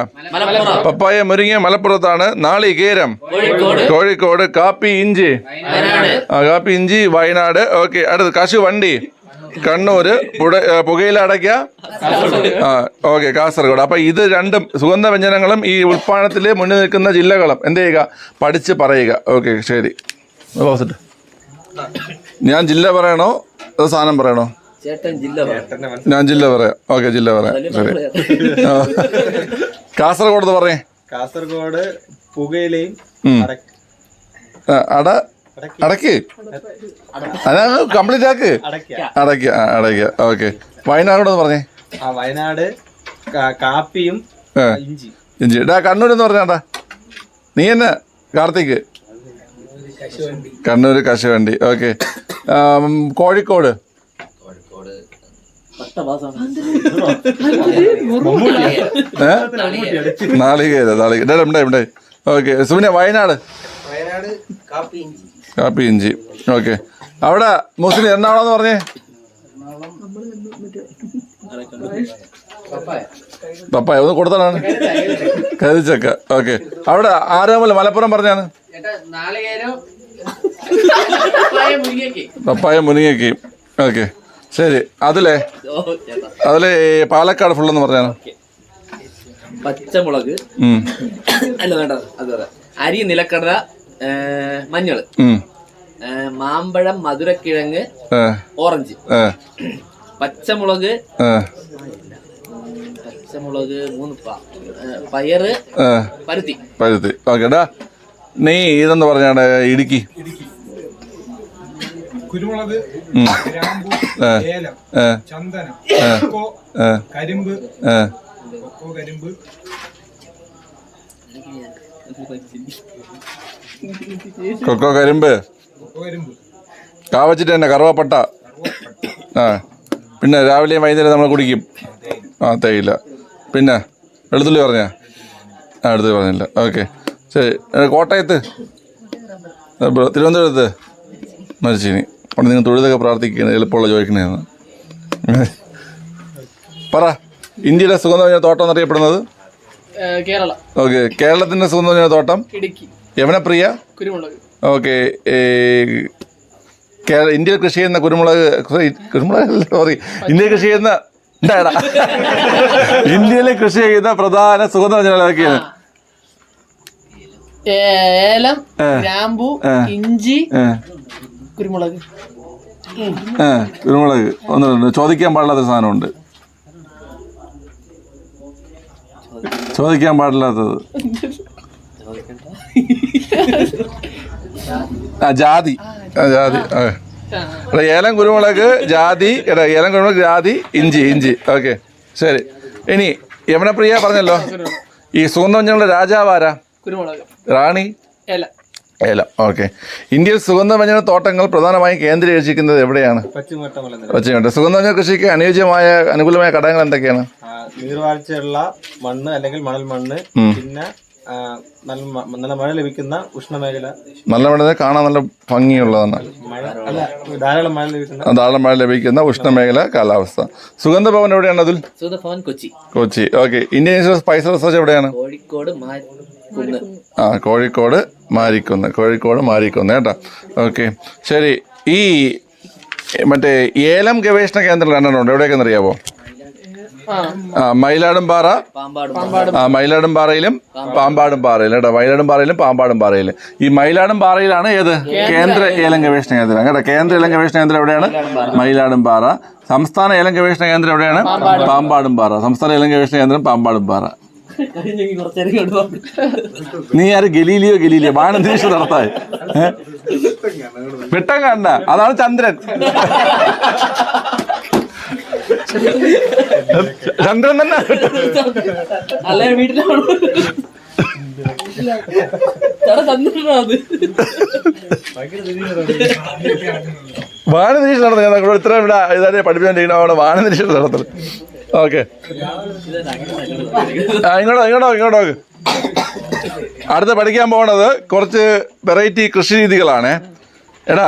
പപ്പായ മുരിങ്ങ മലപ്പുറത്താണ്. നാളികേരം കോഴിക്കോട്. കോഴിക്കോട് കാപ്പി ഇഞ്ചി. കാപ്പി ഇഞ്ചി വയനാട്. ഓക്കെ അടുത്ത് കശുവണ്ടി. കണ്ണൂര് പുഴ പുകയില അടയ്ക്ക. ആ ഓക്കെ കാസർഗോഡ്. അപ്പൊ ഇത് രണ്ടും സുഗന്ധ വ്യഞ്ജനങ്ങളും ഈ ഉൽപ്പാദനത്തിൽ മുന്നിൽ നിൽക്കുന്ന ജില്ലകളും എന്ത് ചെയ്യുക? പഠിച്ച് പറയുക. ഓക്കെ ശരി. ഞാൻ ജില്ല പറയണോ? അതോ സാധനം പറയണോ? ചേട്ടൻ ജില്ല പറ. ഞാൻ ജില്ല പറയാം. ഓക്കെ ജില്ല പറയാം. ശരി. കാസർഗോഡ് പറയേ. കാസർഗോഡ് പുകയിലയും. അട അടക്ക്. അതാണ് കംപ്ലീറ്റ് ആക്ക്. അടയ്ക്ക. അടയ്ക്ക ആ, അടയ്ക്ക. ഓക്കെ. വയനാട് പറഞ്ഞേ. ആ വയനാട് കാപ്പിയും ഇഞ്ചി. ഇഞ്ചി. ഡാ കണ്ണൂർ എന്ന് പറഞ്ഞാടാ നീ എന്നെ കാർത്തിക് കണ്ണൂർ കശുവണ്ടി. ഓക്കെ. കോഴിക്കോട്. നാളികേര നാളികേര. ഡാ, ഇവിടെ ഇവിടെ ഓക്കെ. സുമിന വയനാട്. വയനാട് കാപ്പി ഇഞ്ചി. കാപ്പി ഇഞ്ചി. ഓക്കെ. അവിടെ മുസ്ലിം എറണാകുളം എന്ന് പറഞ്ഞേ? പപ്പായ ഒന്ന് കൊടുത്താണ് കരുതിച്ചക്ക. ഓക്കെ. അവിടെ ആരാമല്ല മലപ്പുറം പറഞ്ഞാണ്? പപ്പായ മുനിങ്ങയ്ക്ക് ഓക്കെ. ശരി. അതിലേ. അതിലെ പാലക്കാട് ഫുള്ളെന്ന് പറഞ്ഞാണ്? പച്ചമുളക്. അല്ല വേണ്ട അരി നിലക്കടല ഉം, മാമ്പഴം മധുരക്കിഴങ്ങ് ഓറഞ്ച്. പച്ചമുളക് പച്ചമുളക് മൂന്ന് പയറ് പരുത്തി. പരുത്തി. ഓക്കേടാ നീ ഇതെന്ന് പറഞ്ഞാണ് ഇടുക്കി? കുരുമുളക് ഉം, ഗ്രാമ്പു ഏലം ചന്ദനം. കരിമ്പ്. കരിമ്പ്. കൊക്കോ കരിമ്പ്? കാവച്ചിട്ട് തന്നെ കറുവപ്പട്ട. ആ പിന്നെ രാവിലെയും വൈകുന്നേരം നമ്മൾ കുടിക്കും. ആ തേയില. പിന്നെ എടുത്തുള്ളി പറഞ്ഞ? ആ എടുത്തുള്ളി പറഞ്ഞില്ല. ഓക്കെ. ശരി. കോട്ടയത്ത്? തിരുവനന്തപുരത്ത്? മരിച്ചിനി. അവിടെ നിങ്ങൾ തൊഴുതൊക്കെ പ്രാർത്ഥിക്കുന്നത് എളുപ്പമുള്ള ചോദിക്കണേന്ന് പറ. ഇന്ത്യയുടെ സുഗന്ധം തോട്ടം എന്നറിയപ്പെടുന്നത്? കേരള. ഓക്കെ. കേരളത്തിന്റെ സുഗന്ധം തോട്ടം? ഇടുക്കി. യവനപ്രിയ കുരുമുളക്. ഓക്കെ കേരള ഇന്ത്യയിൽ കൃഷി ചെയ്യുന്ന കുരുമുളക് കുരുമുളക് സോറി. ഇന്ത്യയിൽ കൃഷി ചെയ്യുന്ന എന്താടാ ഇന്ത്യയിൽ കൃഷി ചെയ്യുന്ന പ്രധാന സുഗന്ധ ഏലം ഗ്രാമ്പു ഇഞ്ചി കുരുമുളക്. കുരുമുളക്. ഒന്ന് ചോദിക്കാൻ പാടില്ലാത്ത സാധനമുണ്ട്. ചോദിക്കാൻ പാടില്ലാത്തത്. ആ ജാതി. ആ ജാതി. ആ. എടാ ഏലം കുരുമുളക് ജാതി എടാ ഏലം കുരുമുളക് ജാതി ഇഞ്ചി ഇഞ്ചി. ഓക്കെ. ശരി. ഇനി യമനപ്രിയ പറഞ്ഞല്ലോ. ഈ സുഗന്ധവ്യഞ്ജനങ്ങളുടെ രാജാവാരാ കുരുമുളക്. റാണി? ഏല. ഏലം. ഓക്കെ. ഇന്ത്യയിൽ സുഗന്ധവ്യഞ്ജന തോട്ടങ്ങൾ പ്രധാനമായും കേന്ദ്രീകരിച്ചിരിക്കുന്നത് എവിടെയാണ്? പശ്ചിമഘട്ട. സുഗന്ധവ്യഞ്ജന കൃഷിക്ക് അനുയോജ്യമായ അനുകൂലമായ ഘടകങ്ങൾ എന്തൊക്കെയാണ്? നീർവാഴ്ചയുള്ള മണ്ണ് അല്ലെങ്കിൽ മണൽ മണ്ണ് പിന്നെ നല്ല മഴ ലഭിക്കുന്ന ഉഷ്ണമേഖല നല്ല മഴ കാണാൻ നല്ല ഭംഗിയുള്ളതാണ്. അല്ല ധാരാളം മഴ ലഭിക്കുന്ന ധാരാളം മഴ ലഭിക്കുന്ന ഉഷ്ണമേഖല കാലാവസ്ഥ. സുഗന്ധഭവൻ എവിടെയാണ് അതിൽ? Sugandhabhavan Kochi. Kochi. Okay. Indian insurance പൈസ സ്പൈസ് റിസർച്ച് എവിടെയാണ്? കോഴിക്കോട് ആ കോഴിക്കോട് മാരിക്കുന്ന്. കോഴിക്കോട് മാരിക്കുന്ന് കേട്ടോ. ഓക്കെ. ശരി. ഈ മറ്റേ ഏലം ഗവേഷണ കേന്ദ്രം രണ്ടെണ്ണം ഉണ്ട്. എവിടെയൊക്കെയെന്ന് ആ മയിലാടും പാറ. പാമ്പാടും ആ മയിലാടും പാറയിലും പാമ്പാടും പാറയിലും കേട്ടോ. മയിലാടും പാറയിലും പാമ്പാടും പാറയിലും. ഈ മയിലാടും പാറയിലാണ് ഏത്? കേന്ദ്ര ഏലം ഗവേഷണ കേന്ദ്രം. കേട്ടോ കേന്ദ്ര ഏലം ഗവേഷണ കേന്ദ്രം എവിടെയാണ്? മയിലാടും പാറ. സംസ്ഥാന ഏലം ഗവേഷണ കേന്ദ്രം എവിടെയാണ്? പാമ്പാടും പാറ. സംസ്ഥാന ഏലം ഗവേഷണ കേന്ദ്രം പാമ്പാടും പാറ. നീ ആര് ഗലീലിയോ ഗലീലിയോ? ബാണന്തരീക്ഷം നടത്താൻ. വെട്ടം കാണണ്ട അതാണ് ചന്ദ്രൻ. ചന്ദ്രൻ തന്നെ. അല്ല വീട്ടിലാണ് വാന നിരീക്ഷണം നടത്തുന്നത് ഞാൻ ഇവിടെ ഇത്ര ഇവിടെ ഇതാരെ പഠിപ്പിച്ചോണ്ടിരിക്കണ അവിടെ വാനനിരീക്ഷണം നടത്തുന്നത് ഓക്കെ. ആ ഇങ്ങോട്ടോ ഇങ്ങോട്ടോ ഇങ്ങോട്ടോ അടുത്ത് പഠിക്കാൻ പോണത് കുറച്ച് വെറൈറ്റി കൃഷി രീതികളാണ്. എടാ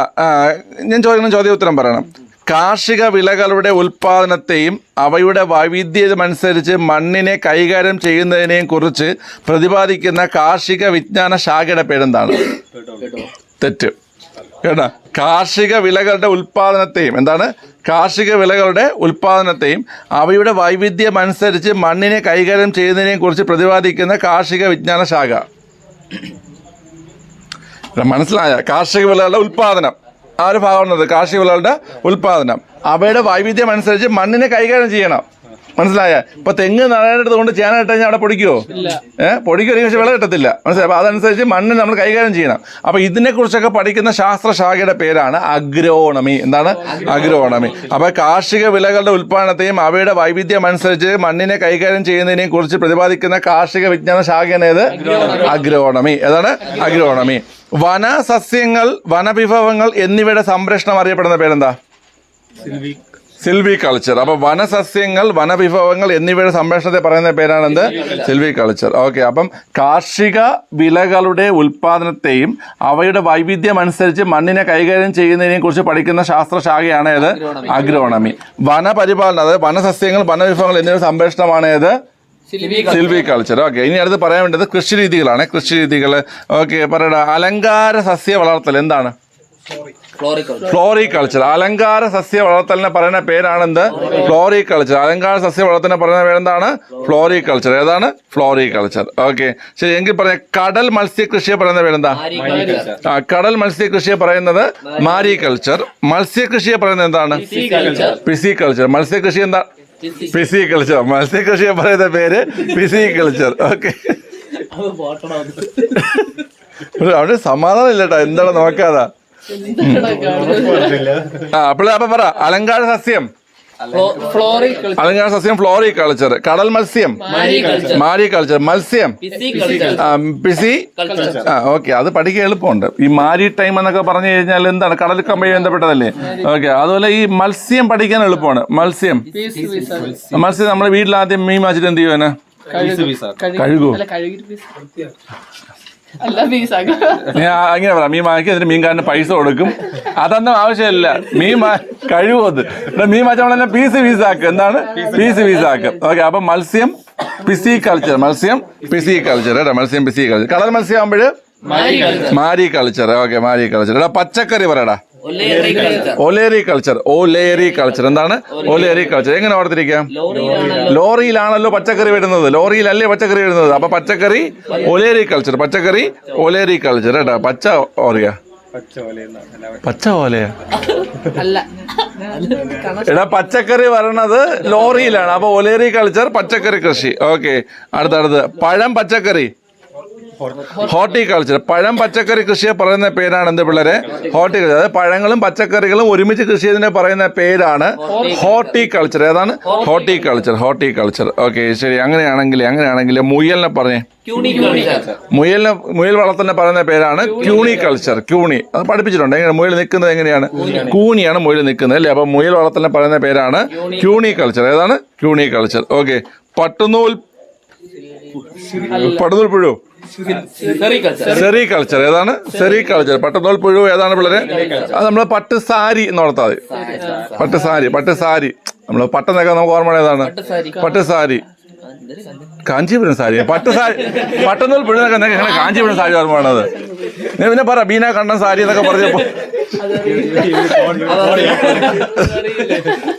ഞാൻ ചോദിക്കുന്ന ചോദ്യ ഉത്തരം പറയണം. കാർഷിക വിളകളുടെ ഉൽപാദനത്തെയും അവയുടെ വൈവിധ്യമനുസരിച്ച് മണ്ണിനെ കൈകാര്യം ചെയ്യുന്നതിനെയും കുറിച്ച് പ്രതിപാദിക്കുന്ന കാർഷിക വിജ്ഞാന ശാഖയുടെ പേരെന്താണ്? തെറ്റ്. കേട്ടോ? കാർഷിക വിളകളുടെ ഉൽപാദനത്തെയും എന്താണ്? കാർഷിക വിളകളുടെ ഉൽപാദനത്തെയും അവയുടെ വൈവിധ്യം അനുസരിച്ച് മണ്ണിനെ കൈകാര്യം ചെയ്യുന്നതിനെയും കുറിച്ച് പ്രതിപാദിക്കുന്ന കാർഷിക വിജ്ഞാന ശാഖ. മനസ്സിലായ? കാർഷിക വിളകളുടെ ഉൽപാദനം. ആ ഒരു ഭാഗമാണത്. കാർഷിക വിളകളുടെ ഉൽപാദനം. അവയുടെ വൈവിധ്യം അനുസരിച്ച് മണ്ണിനെ കൈകാര്യം ചെയ്യണം. മനസ്സിലായ? ഇപ്പൊ തെങ്ങ് നടേണ്ടത് കൊണ്ട് ചേനായിട്ട് കഴിഞ്ഞാൽ അവിടെ പൊടിക്കുവോ ഏഹ് പൊടിക്കുമെങ്കിൽ പക്ഷെ വിള കിട്ടത്തില്ല. മനസ്സിലായി? അപ്പൊ അതനുസരിച്ച് മണ്ണ് നമ്മൾ കൈകാര്യം ചെയ്യണം. അപ്പൊ ഇതിനെ കുറിച്ചൊക്കെ പഠിക്കുന്ന ശാസ്ത്ര ശാഖയുടെ പേരാണ് അഗ്രോണമി എന്താണ്? അഗ്രോണമി അപ്പൊ കാർഷിക വിളകളുടെ ഉൽപാദനത്തെയും അവയുടെ വൈവിധ്യം അനുസരിച്ച് മണ്ണിനെ കൈകാര്യം ചെയ്യുന്നതിനെയും കുറിച്ച് പ്രതിപാദിക്കുന്ന കാർഷിക വിജ്ഞാന ശാഖയാണ് ഏത്? അഗ്രോണമി ഏതാണ്? അഗ്രോണമി വനസസ്യങ്ങൾ വനവിഭവങ്ങൾ എന്നിവയുടെ സംരക്ഷണം അറിയപ്പെടുന്ന പേരെന്താ? സിൽവി കൾച്ചർ അപ്പൊ വനസസ്യങ്ങൾ വനവിഭവങ്ങൾ എന്നിവയുടെ സംരക്ഷണത്തെ പറയുന്ന പേരാണെന്ത്? സിൽവി കൾച്ചർ ഓക്കെ അപ്പം കാർഷിക വിളകളുടെ ഉൽപാദനത്തെയും അവയുടെ വൈവിധ്യം അനുസരിച്ച് മണ്ണിനെ കൈകാര്യം ചെയ്യുന്നതിനെയും കുറിച്ച് പഠിക്കുന്ന ശാസ്ത്രശാഖയാണ് ഏത്? അഗ്രോണമി വനപരിപാലനം അതായത് വനസസ്യങ്ങൾ വനവിഭവങ്ങൾ എന്നിവയുടെ സംരക്ഷണമാണ് ഏത്? സിൽവി കൾച്ചർ ഓക്കെ ഇനി അടുത്ത് പറയാൻ വേണ്ടത് കൃഷി രീതികളാണ് കൃഷി രീതികൾ ഓക്കെ പറയട. അലങ്കാര സസ്യ വളർത്തൽ എന്താണ്? ഫ്ലോറിക്കോൾ ഫ്ലോറികൾച്ചർ അലങ്കാര സസ്യ വളർത്തലിനെ പറയുന്ന പേരാണെന്ത്? ഫ്ലോറികൾച്ചർ അലങ്കാര സസ്യ വളർത്തലിനെ പറയുന്ന പേരെന്താണ്? ഫ്ലോറിക്കൾച്ചർ ഏതാണ്? ഫ്ലോറിക്കൾച്ചർ ഓക്കെ ശരി എങ്കിൽ പറയാം കടൽ മത്സ്യകൃഷിയെ പറയുന്ന പേരെന്താ? ആ കടൽ മത്സ്യകൃഷിയെ പറയുന്നത് മാരികൾച്ചർ മത്സ്യകൃഷിയെ പറയുന്നത് എന്താണ്? മത്സ്യ മത്സ്യകൃഷി എന്താ? പിസി കൾച്ചർ മത്സ്യകൃഷിയെ പറയുന്ന പേര് പിസി കൾച്ചർ ഓക്കെ അവിടെ സമാധാനം ഇല്ലട്ടാ. എന്താണ് നോക്കാതാ? ആ അപ്പോൾ അപ്പൊ പറ അലങ്കാര സസ്യം. ഫ്ലോറി അലങ്കാര സസ്യം ഫ്ലോറി കൾച്ചർ കടൽ മത്സ്യം. മാരി കൾച്ചർ മത്സ്യം. പിസി ആ ഓക്കെ അത് പഠിക്കാൻ എളുപ്പമുണ്ട്. ഈ മാരി ടൈം എന്നൊക്കെ പറഞ്ഞു കഴിഞ്ഞാൽ എന്താണ്? കടൽ കമ്പനി ബന്ധപ്പെട്ടതല്ലേ? ഓക്കെ അതുപോലെ ഈ മത്സ്യം പഠിക്കാൻ എളുപ്പമാണ്. മത്സ്യം. മത്സ്യം നമ്മുടെ വീട്ടിൽ ആദ്യം മീൻ വാച്ചിട്ട് എന്ത് ചെയ്യുവാന് കഴുകി. ഞാൻ അങ്ങനെ പറയാം മീൻ വാങ്ങിക്കും എന്നിട്ട് മീൻകാരന് പൈസ കൊടുക്കും. അതൊന്നും ആവശ്യമില്ല. മീൻ കഴിവത് മീൻ വാങ്ങിച്ച നമ്മളെല്ലാം പീസ് പീസാക്കും എന്താണ്? പീസ് പീസാക്കും ഓക്കെ അപ്പൊ മത്സ്യം പിസി കൾച്ചർ മത്സ്യം പിസി കൾച്ചർ കേട്ടോ മത്സ്യം പിസി കൾച്ചർ കളർ മത്സ്യം ആകുമ്പോഴ് mariculture okay mariculture എടാ പച്ചക്കറി പറയടാ. ഒലേറി കൾച്ചർ ഒലേറി കൾച്ചർ എന്താണ്? ഒലേറി. കൾച്ചർ എങ്ങനെ ഓർത്തിരിക്കാം? ലോറിയിലാണല്ലോ. പച്ചക്കറി വരുന്നത് ലോറിയിലല്ലേ പച്ചക്കറി വരുന്നത് അപ്പൊ പച്ചക്കറി ഒലേറി കൾച്ചർ പച്ചക്കറി ഒലേറി കൾച്ചർ കേട്ടോ. പച്ച ഓറിയ. പച്ച ഓലയാ? അല്ല. എടാ പച്ചക്കറി വരണത് ലോറിയിലാണ്. അപ്പൊ ഒലേറി കൾച്ചർ പച്ചക്കറി കൃഷി. ഓക്കെ. അടുത്തടുത്ത്. പഴം പച്ചക്കറി. ഹോർട്ടിക്കൾച്ചർ. പഴം പച്ചക്കറി കൃഷിയെ പറയുന്ന പേരാണ് എന്ത് പിള്ളേരെ? ഹോർട്ടിക്കൾച്ചർ. അതായത് പഴങ്ങളും പച്ചക്കറികളും ഒരുമിച്ച് കൃഷി ചെയ്തതിനെ പറയുന്ന പേരാണ് ഹോർട്ടിക്കൾച്ചർ. ഏതാണ്? ഹോർട്ടിക്കൾച്ചർ. ഹോർട്ടിക്കൾച്ചർ ഓക്കെ ശരി. അങ്ങനെയാണെങ്കിൽ അങ്ങനെയാണെങ്കിൽ മുയലിനെ പറഞ്ഞേ. മുയലിനെ മുയൽ വളർത്തലിനെ പറയുന്ന പേരാണ് ക്യൂണി കൾച്ചർ ക്യൂണി. അത് പഠിപ്പിച്ചിട്ടുണ്ട്. എങ്ങനെ? മുയൽ നിൽക്കുന്നത് എങ്ങനെയാണ്? കൂണിയാണ് മുയൽ നിൽക്കുന്നത് അല്ലേ? അപ്പൊ മുയൽ വളർത്തലിനെ പറയുന്ന പേരാണ് ക്യൂണി കൾച്ചർ ഏതാണ്? Cuniculture okay. പട്ടുനൂൽ പട്ടുനൂൽ പുഴു. സെറി കൾച്ചർ ഏതാണ്? സെറി കൾച്ചർ പട്ടത്തോൽ പുഴു ഏതാണ് പിള്ളേരെ? അത് നമ്മൾ പട്ട് സാരി എന്ന് ഓർത്താൽ മതി. പട്ട് സാരി പട്ട് സാരി. നമ്മൾ പട്ടെന്നൊക്കെ നമുക്ക് ഓർമ്മ ഏതാണ്? പട്ട് സാരി. കാഞ്ചീപുരം സാരി. പട്ട് സാരി. പട്ടുനൂൽ പുഴുന്നൊക്കെ എങ്ങനെ കാഞ്ചീപുരം സാരി ഓർമ്മ വേണത്? നീ പിന്നെ പറ ബീന കണ്ണൻ സാരി എന്നൊക്കെ പറഞ്ഞപ്പോ.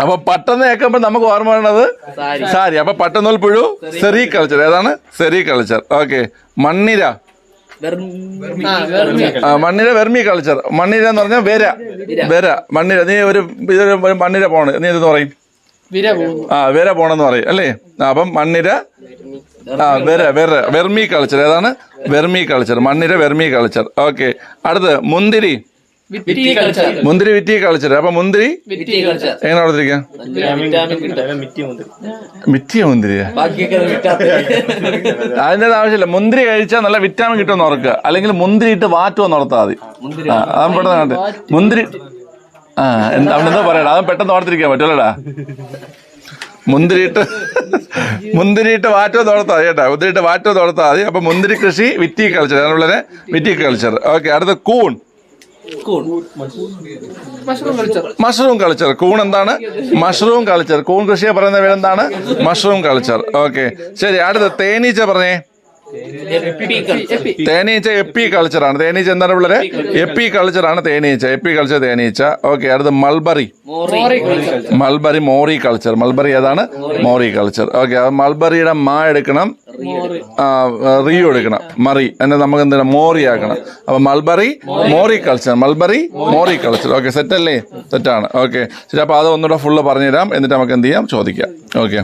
അപ്പൊ പട്ടെന്ന് കേൾക്കുമ്പോ നമുക്ക് ഓർമ്മ വേണത് സാരി. അപ്പൊ പട്ടെന്നോൽ പുഴു സെറി കൾച്ചർ. ഏതാണ്? Sericulture. ഓക്കെ. മണ്ണിര. മണ്ണിര വെർമി കൾച്ചർ. മണ്ണിര എന്ന് പറഞ്ഞാൽ വെര. വെര. മണ്ണിര. നീ ഒരു ഇതൊരു മണ്ണിര പോണ്. നീ എന്തെന്ന് പറയും? വിര ആ വെര പോണെന്ന് പറയും അല്ലേ? അപ്പം മണ്ണിര ആ വെര വെര. Vermiculture. ഏതാണ്? Vermiculture. മണ്ണിര വെർമി കൾച്ചർ. ഓക്കെ. അടുത്ത് മുന്തിരി. മുന്തിരി വിറ്റി കളിച്ചത് അപ്പൊ മുന്തിരി എങ്ങനെ കൊടുത്തിരിക്കാം മിറ്റിയ മുന്തിരിയാ? അതിന്റെ ആവശ്യമില്ല. മുന്തിരി കഴിച്ചാൽ നല്ല വിറ്റാമിൻ കിട്ടുമെന്ന് ഓർക്കുക അല്ലെങ്കിൽ മുന്തിരി ഇട്ട് വാറ്റുമെന്ന് ഓർത്താൽ മതി. അതും പെട്ടെന്ന് കണ്ടേ മുന്തിരി ആ എന്താ അവിടെ എന്തോ പറയടാ. അതും പെട്ടെന്ന് ഓർത്തിരിക്കാൻ പറ്റുമല്ലോടാ. മുന്തിരിയിട്ട് മുന്തിരിയിട്ട് വാറ്റോ തോർത്താൽ ചേട്ടാ മുന്തിരിയിട്ട് വാറ്റോ തോർത്താൽ മതി. അപ്പൊ മുന്തിരി കൃഷി വിറ്റി കൾച്ചർ അതുപോലെ വിറ്റി കൾച്ചർ ഓക്കെ അടുത്ത കൂൺ. Mushroom culture. Mushroom culture. കൂൺ എന്താണ്? Mushroom culture. കൂൺ കൃഷിയെ പറയുന്ന പേരെന്താണ്? Mushroom culture. ഓക്കെ. ശരി അടുത്ത തേനീച്ച പറഞ്ഞേ. എപ്പി കൾച്ചർ തേനീച്ച എപ്പി കൾച്ചറാണ് തേനീച്ച എന്താണ് പിള്ളേരെ? എപ്പി കൾച്ചറാണ് തേനീച്ച. എപ്പി കൾച്ചർ തേനീച്ച. ഓക്കെ അടുത്ത മൾബറി. Mulberry moriculture. മൾബറി ഏതാണ്? Moriculture. ഓക്കെ മൾബറിയുടെ മാ എടുക്കണം. റിയു എടുക്കണം മറി. എന്നെ നമുക്ക് എന്തിനാ മോറി ആക്കണം. അപ്പൊ mulberry moriculture mulberry moriculture okay set അല്ലേ? സെറ്റാണ് ഓക്കെ ശരി അപ്പൊ അത് ഒന്നുകൂടെ ഫുള്ള് പറഞ്ഞുതരാം. എന്നിട്ട് നമുക്ക് എന്ത് ചെയ്യാം? ചോദിക്കാം. ഓക്കെ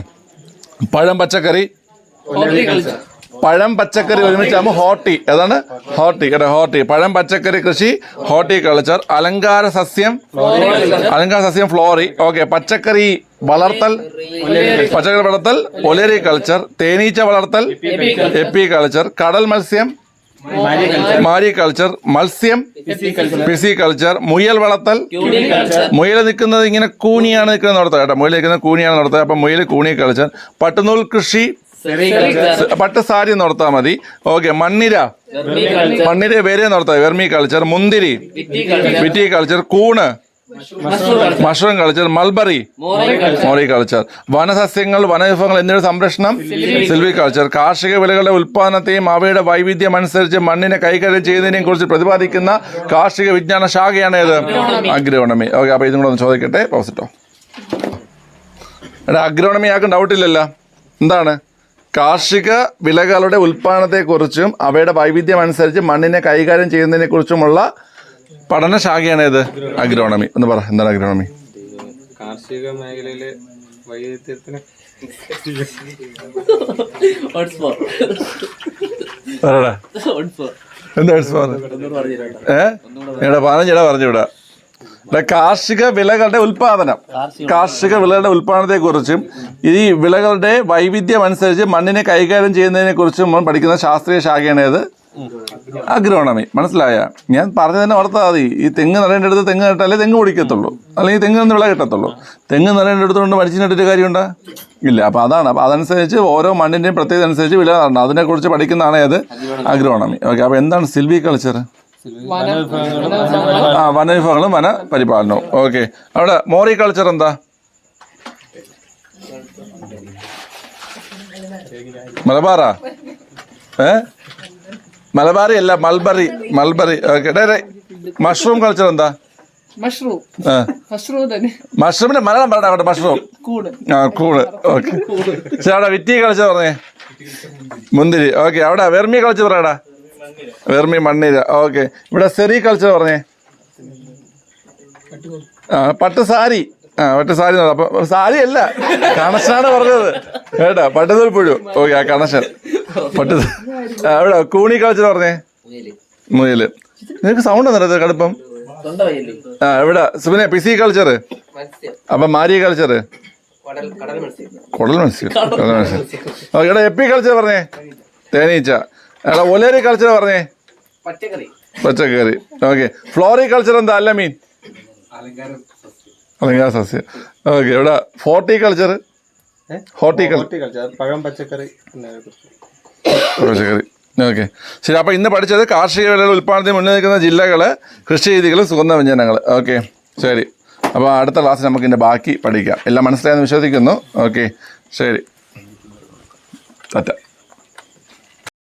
പഴം പച്ചക്കറി. ഹോർട്ടിക്കൾച്ചർ പഴം പച്ചക്കറി ഒരുമിച്ചാകുമ്പോൾ ഹോട്ടി ഏതാണ്? ഹോട്ടി കേട്ടോ ഹോട്ടി പഴം പച്ചക്കറി കൃഷി ഹോർട്ടി കൾച്ചർ അലങ്കാര സസ്യം. അലങ്കാര സസ്യം ഫ്ലോറി ഓക്കെ പച്ചക്കറി. വളർത്തൽ പച്ചക്കറി വളർത്തൽ ഒലേരി കൾച്ചർ തേനീച്ച വളർത്തൽ എപ്പി കൾച്ചർ കടൽ മത്സ്യം മാരി കൾച്ചർ മത്സ്യം പിസി കൾച്ചർ മുയൽ വളർത്തൽ. മുയൽ നിൽക്കുന്നത് ഇങ്ങനെ കൂണിയാണ് നിൽക്കുന്നത് നടത്തുക കേട്ടോ. മുയൽ നിൽക്കുന്നത് കൂനിയാണ് നടത്തുക. അപ്പം മുയൽ കൂണി കൾച്ചർ പട്ടുനൂൽ കൃഷി പട്ട് സാരി നടത്താൽ മതി. ഓക്കെ മണ്ണിര. മണ്ണിര വേരെ നടത്താം. വെർമി കൾച്ചർ മുന്തിരി. വിറ്റി കൾച്ചർ കൂണ്. Mushroom culture mulberry. മോറി കൾച്ചർ വനസസ്യങ്ങൾ വനവിഭവങ്ങൾ എന്നിവയുടെ സംരക്ഷണം സിൽവി കൾച്ചർ കാർഷിക വിളകളുടെ ഉൽപാദനത്തെയും അവയുടെ വൈവിധ്യം അനുസരിച്ച് മണ്ണിനെ കൈകാര്യം ചെയ്യുന്നതിനെയും കുറിച്ച് പ്രതിപാദിക്കുന്ന കാർഷിക വിജ്ഞാന ശാഖയാണ് ഏത്? അഗ്രോണമി ഓക്കെ അപ്പൊ ഇതും കൂടെ ഒന്ന് ചോദിക്കട്ടെ? പോസിറ്റോ? എടാ അഗ്രോണമി ആർക്കും ഡൗട്ടില്ലല്ലോ എന്താണ്? കാർഷിക വിളകളുടെ ഉൽപാദനത്തെക്കുറിച്ചും അവയുടെ വൈവിധ്യം അനുസരിച്ച് മണ്ണിനെ കൈകാര്യം ചെയ്യുന്നതിനെ പഠനശാഖയാണ് ഇത് അഗ്രോണമി എന്ന് പറ എന്താണ് അഗ്രോണമി കാർഷിക മേഖലയിലെ? എന്താ ഏ? പറഞ്ഞിടാ പറഞ്ഞുവിടാ കാർഷിക വിളകളുടെ ഉൽപാദനം. കാർഷിക വിളകളുടെ ഉൽപാദനത്തെ കുറിച്ചും ഈ വിളകളുടെ വൈവിധ്യം അനുസരിച്ച് മണ്ണിനെ കൈകാര്യം ചെയ്യുന്നതിനെ കുറിച്ചും പഠിക്കുന്ന ശാസ്ത്രീയ ശാഖയാണ് ഏത് അഗ്രോണമി മനസ്സിലായ? ഞാൻ പറഞ്ഞു തന്നെ ഓർത്താൽ മതി. ഈ തെങ്ങ് നടേണ്ടടുത്ത് തെങ്ങ് നട്ടാലേ തെങ്ങ് പൊടിക്കത്തുള്ളൂ. അല്ലെങ്കിൽ തെങ്ങ് നിന്ന് വിള കിട്ടത്തുള്ളൂ. തെങ്ങ് നടേണ്ടടുത്തുകൊണ്ട് മടിച്ചു നട്ടിട്ട് കാര്യമുണ്ടോ? ഇല്ല. അപ്പൊ അതാണ്. അപ്പൊ അതനുസരിച്ച് ഓരോ മണ്ണിന്റെയും പ്രത്യേകത അനുസരിച്ച് വില നടണം. അതിനെക്കുറിച്ച് പഠിക്കുന്നതാണ് ഏത് അഗ്രോണമി ഓക്കെ. അപ്പൊ എന്താണ് സിൽവി കൾച്ചർ ആ വനവിഭവങ്ങളും വന പരിപാലനവും ഓക്കെ. അവിടെ മോറി കൾച്ചർ എന്താ? മലബാറാ? ഏ? മലബാറി അല്ല mulberry mulberry okay mushroom culture എന്താ? മഷ്റൂം. മഷ്റൂമിന്റെ മലയാളം അവിടെ മഷ്റൂം. ആ കൂട്. ഓക്കെ. അവിടെ വിറ്റി കളിച്ച് പറഞ്ഞേ. മുന്തിരി. ഓക്കെ അവിടെ വെർമി കളിച്ച് പറയടാ. വെർമി മണ്ണീര. ഓക്കെ. ഇവിടെ സെറി കളിച്ച് പറഞ്ഞേ. ആ പട്ട് സാരി. ആ ഒറ്റ സാരി. അപ്പൊ സാരി അല്ല കണക്ഷനാണ് പറഞ്ഞത്. കേട്ടാ പട്ടുതൂൽ പുഴു. ഓക്കെ ആ കണക്ഷൻ. പട്ട് എവിടെ അവിടെ കൂണി കളിച്ച് പറഞ്ഞേ? മുയൽ. നിനക്ക് സൗണ്ട് ഒന്നും കടുപ്പം? ആ എവിടെ? സുബിനെ പിസി കൾച്ചർ അപ്പൊ മാരി കൾച്ചർ കടൽ കടൽ മത്സ്യം കുടൽ മത്സ്യം. കുടൽ മത്സ്യം. ഓക്കെ എടാ എപ്പി കൾച്ചർ പറഞ്ഞേ? തേനീച്ച. എടാ ഒലേരി കൾച്ചർ പറഞ്ഞേ? പച്ചക്കറി. പച്ചക്കറി. ഓക്കെ ഫ്ലോറി കൾച്ചർ എന്താ? അല്ല മീൻ. അലങ്കാര സസ്യം. ഓക്കെ ഇവിടെ ഫോർട്ടി ഹോർട്ടിക്കൾച്ചർ പഴം പച്ചക്കറി ഓക്കെ ശരി അപ്പോൾ ഇന്ന് പഠിച്ചത് കാർഷിക വിളകൾ ഉൽപ്പാദനത്തിന് മുന്നിൽ നിൽക്കുന്ന ജില്ലകൾ കൃഷി രീതികൾ സുഗന്ധ വ്യഞ്ജനങ്ങൾ ഓക്കെ ശരി. അപ്പോൾ അടുത്ത ക്ലാസ്സിൽ നമുക്ക് ഇതിന്റെ ബാക്കി പഠിക്കാം. എല്ലാം മനസ്സിലായെന്ന് വിശ്വസിക്കുന്നു. ഓക്കെ ശരി. ടാറ്റ.